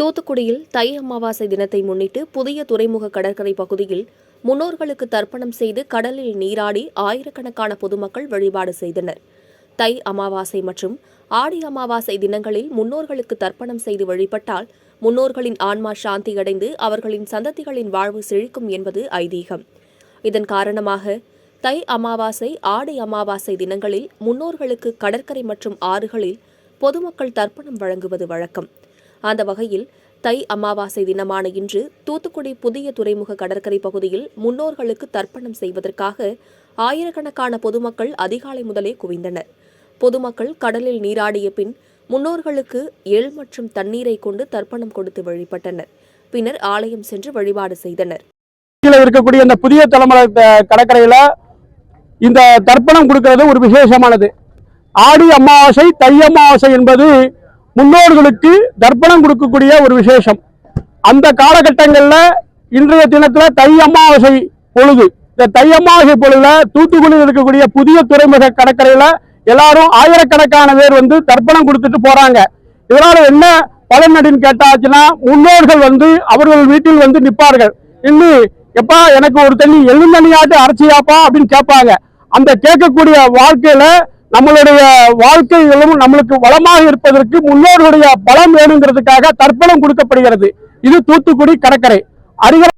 தூத்துக்குடியில் தை அமாவாசை தினத்தை முன்னிட்டு புதிய துறைமுக கடற்கரை பகுதியில் முன்னோர்களுக்கு தர்ப்பணம் செய்து கடலில் நீராடி ஆயிரக்கணக்கான பொதுமக்கள் வழிபாடு செய்தனர். தை அமாவாசை மற்றும் ஆடி அமாவாசை தினங்களில் முன்னோர்களுக்கு தர்ப்பணம் செய்து வழிபட்டால் முன்னோர்களின் ஆன்மா சாந்தியடைந்து அவர்களின் சந்ததிகளின் வாழ்வு செழிக்கும் என்பது ஐதீகம். இதன் காரணமாக தை அமாவாசை ஆடி அமாவாசை தினங்களில் முன்னோர்களுக்கு கடற்கரை மற்றும் ஆறுகளில் பொதுமக்கள் தர்ப்பணம் வழங்குவது வழக்கம். அந்த வகையில் தை அமாவாசை தினமான இன்று தூத்துக்குடி புதிய துறைமுக கடற்கரை பகுதியில் முன்னோர்களுக்கு தர்ப்பணம் செய்வதற்காக ஆயிரக்கணக்கான பொதுமக்கள் அதிகாலை முதலே குவிந்தனர். பொதுமக்கள் கடலில் நீராடிய பின் முன்னோர்களுக்கு எள் மற்றும் தண்ணீரை கொண்டு தர்ப்பணம் கொடுத்து வழிபட்டனர். பின்னர் ஆலயம் சென்று வழிபாடு செய்தனர். இருக்கக்கூடிய இந்த புதிய தலைமுறை த- கடற்கரையில இந்த தர்ப்பணம் கொடுக்கிறது ஒரு விசேஷமானது. ஆடி அமாவாசை தை அமாவாசை என்பது முன்னோர்களுக்கு தர்ப்பணம் கொடுக்கக்கூடிய ஒரு விசேஷம். அந்த காலகட்டங்களில் இன்றைய தினத்தில் தை அமாவாசை பொழுது இந்த தை அமாவாசை பொழுதுல தூத்துக்குடியில் இருக்கக்கூடிய புதிய துறைமுக கடற்கரையில் எல்லாரும் ஆயிரக்கணக்கான பேர் வந்து தர்ப்பணம் கொடுத்துட்டு போறாங்க. இதனால என்ன பலன் அப்படின்னு கேட்டாச்சுன்னா முன்னோர்கள் வந்து அவர்கள் வீட்டில் வந்து நிற்பார்கள். இன்னும் எப்பா எனக்கு ஒரு தண்ணி எழுந்தண்ணியாட்டு அரைச்சியாப்பா அப்படின்னு கேட்பாங்க. அந்த கேட்கக்கூடிய வாழ்க்கையில நம்மளுடைய வாழ்க்கைகளும் நம்மளுக்கு வளமாக இருப்பதற்கு முன்னோர்களுடைய பலம் வேணுங்கிறதுக்காக தர்ப்பணம் கொடுக்கப்படுகிறது. இது தூத்துக்குடி கடற்கரை. அருகில்